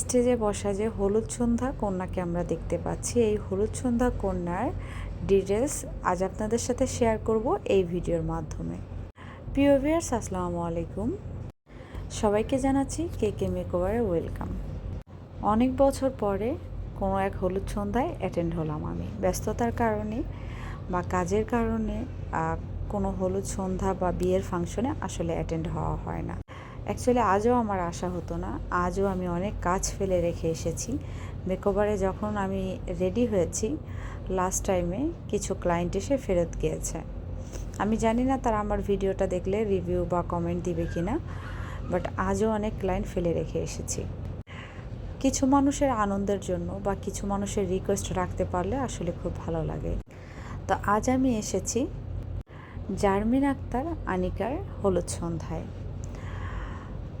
স্টেজে বসা যে হলুদ সন্ধ্যা কন্যাকে আমরা দেখতে পাচ্ছি, এই হলুদ সন্ধ্যা কন্যার ডিটেলস আজ আপনাদের সাথে শেয়ার করব এই ভিডিওর মাধ্যমে। প্রিয় ভিয়ার্স আসসালামু আলাইকুম। সবাইকে জানাচ্ছি কে কে মেকওভারে ওয়েলকাম। অনেক বছর পরে কোনো এক হলুদ সন্ধ্যায় অ্যাটেন্ড হলাম আমি। ব্যস্ততার কারণে বা কাজের কারণে কোনো হলুদ সন্ধ্যা বা বিয়ের ফাংশনে আসলে অ্যাটেন্ড হওয়া হয় না। অ্যাকচুয়ালি আজও আমার আশা হতো না। আজও আমি অনেক কাজ ফেলে রেখে এসেছি। মেকওভারে যখন আমি রেডি হয়েছি লাস্ট টাইমে কিছু ক্লায়েন্ট এসে ফেরত গিয়েছে। আমি জানি না তারা আমার ভিডিওটা দেখলে রিভিউ বা কমেন্ট দিবে কি না বাট আজও অনেক ক্লায়েন্ট ফেলে রেখে এসেছি। কিছু মানুষের আনন্দের জন্য বা কিছু মানুষের রিকোয়েস্ট রাখতে পারলে আসলে খুব ভালো লাগে। তো আজ আমি এসেছি জার্মিন আক্তার, আনিকার হলুদ সন্ধ্যায়।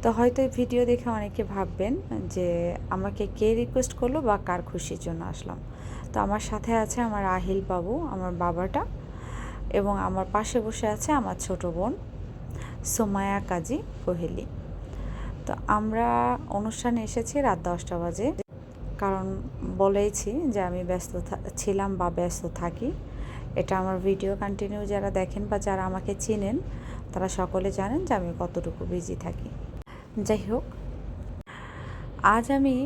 তো হয়তো এই ভিডিও দেখে অনেকে ভাববেন যে আমাকে কে রিকোয়েস্ট করল বা কার খুশির জন্য আসলাম। তো আমার সাথে আছে আমার আহিল বাবু, আমার বাবাটা এবং আমার পাশে বসে আছে আমার ছোট বোন সোমায়া কাজী কোহেলি। তো আমরা অনুষ্ঠানে এসেছি রাত দশটা বাজে। কারণ বলেইছি যে আমি ব্যস্ত ছিলাম বা ব্যস্ত থাকি। এটা আমার ভিডিও কন্টিনিউ যারা দেখেন বা যারা আমাকে চিনেন, তারা সকলে জানেন যে আমি কতটুকু বিজি থাকি। যাই হোক আজ আমি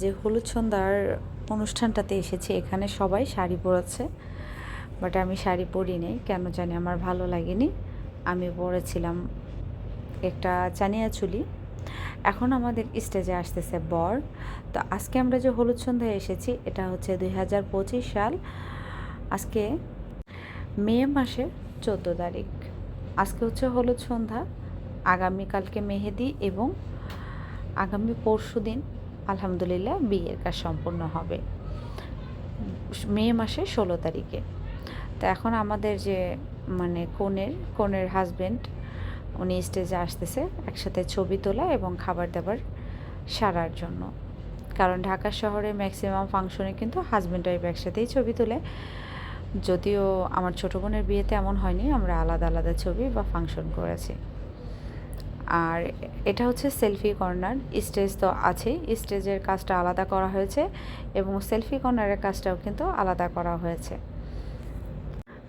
যে হলুদ সন্ধ্যার অনুষ্ঠানটাতে এসেছি, এখানে সবাই শাড়ি পরেছে বাট আমি শাড়ি পরি পরিনি, কেন জানি আমার ভালো লাগেনি। আমি পরেছিলাম একটা চানিয়া চুলি। এখন আমাদের স্টেজে আসতেছে বর। তো আজকে আমরা যে হলুদ সন্ধ্যায় এসেছি, এটা হচ্ছে দুই হাজার পঁচিশ সাল, আজকে মে মাসের চোদ্দ তারিখ। আজকে হচ্ছে হলুদ সন্ধ্যা। আগামীকালকে মেহেদি এবং আগামী পরশু দিন আলহামদুলিল্লাহ বিয়ের কাজ সম্পূর্ণ হবে। মে মাসের ষোলো তারিখে। তো এখন আমাদের যে মানে কনের কনের হাজব্যান্ড উনি স্টেজে আসতেছে একসাথে ছবি তোলা এবং খাবার দাবার সারার জন্য। কারণ ঢাকা শহরে ম্যাক্সিমাম ফাংশনে কিন্তু হাজব্যান্ড ওয়াইফ একসাথেই ছবি তোলে। যদিও আমার ছোটো বোনের বিয়েতে এমন হয়নি, আমরা আলাদা আলাদা ছবি বা ফাংশন করেছি। আর এটা হচ্ছে সেলফি কর্নার, স্টেজ তো আছেই, স্টেজের কাজটা আলাদা করা হয়েছে এবং সেলফি কর্নারের কাজটাও কিন্তু আলাদা করা হয়েছে।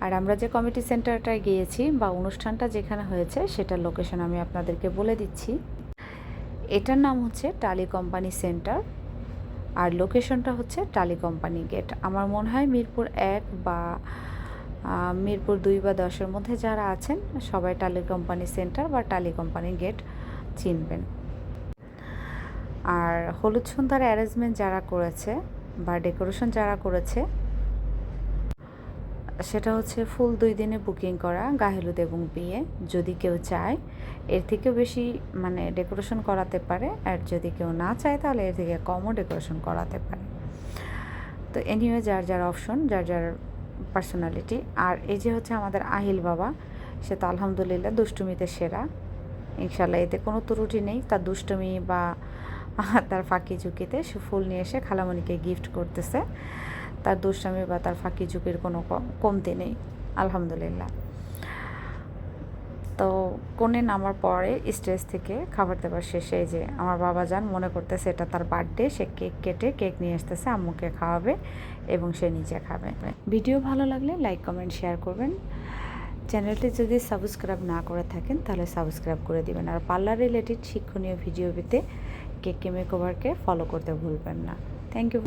আর আমরা যে কমিটি সেন্টারটায় গিয়েছি বা অনুষ্ঠানটা যেখানে হয়েছে সেটার লোকেশন আমি আপনাদেরকে বলে দিচ্ছি। এটার নাম হচ্ছে টালি কোম্পানি সেন্টার আর লোকেশনটা হচ্ছে টালি কোম্পানি গেট। আমার মনে হয় মিরপুর এক বা মিরপুর দুই বা দশের মধ্যে যারা আছেন, সবাই টালি কোম্পানি সেন্টার বা টালি কোম্পানি গেট চিনবেন। আর হলুদ সন্ধ্যার অ্যারেঞ্জমেন্ট যারা করেছে বা ডেকোরেশন যারা করেছে, সেটা হচ্ছে ফুল দুই দিনে বুকিং করা, গাহেলুদ এবং বিয়ে, যদি কেউ চায়। এর থেকেও বেশি মানে ডেকোরেশন করাতে পারে, আর যদি কেউ না চায়, তাহলে এর থেকে কমও ডেকোরেশন করাতে পারে। তো এনিওয়ে যার যার অপশন যার যার পার্সোনালিটি আর এই যে হচ্ছে আমাদের আহিল বাবা, সে তো আলহামদুলিল্লাহ দুষ্টুমিতে সেরা। ইনশাল্লাহ এতে কোনো ত্রুটি নেই। তার দুষ্টুমি বা তার ফাঁকি ঝুঁকিতে সে ফুল নিয়ে এসে খালামণিকে গিফট করতেছে। তার দুষ্টামি বা তার ফাঁকি ঝুঁকির কোনো কমতি নেই। আলহামদুলিল্লাহ। তো কোণে নামার পরে স্টেজ থেকে খাবার দাবার শেষে যে আমার বাবা যান, মনে করতেছে এটা তার বার্থডে সে কেক কেটে কেক নিয়ে আসতেছে, আম্মুকে খাওয়াবে এবং সে নিজে খাবে। ভিডিও ভালো লাগলে লাইক কমেন্ট শেয়ার করবেন। চ্যানেলটি যদি সাবস্ক্রাইব না করে থাকেন, তাহলে সাবস্ক্রাইব করে দিবেন। আর পার্লার রিলেটেড শিক্ষণীয় ভিডিও পেতে কেক কে মেকওভারকে ফলো করতে ভুলবেন না। Thank you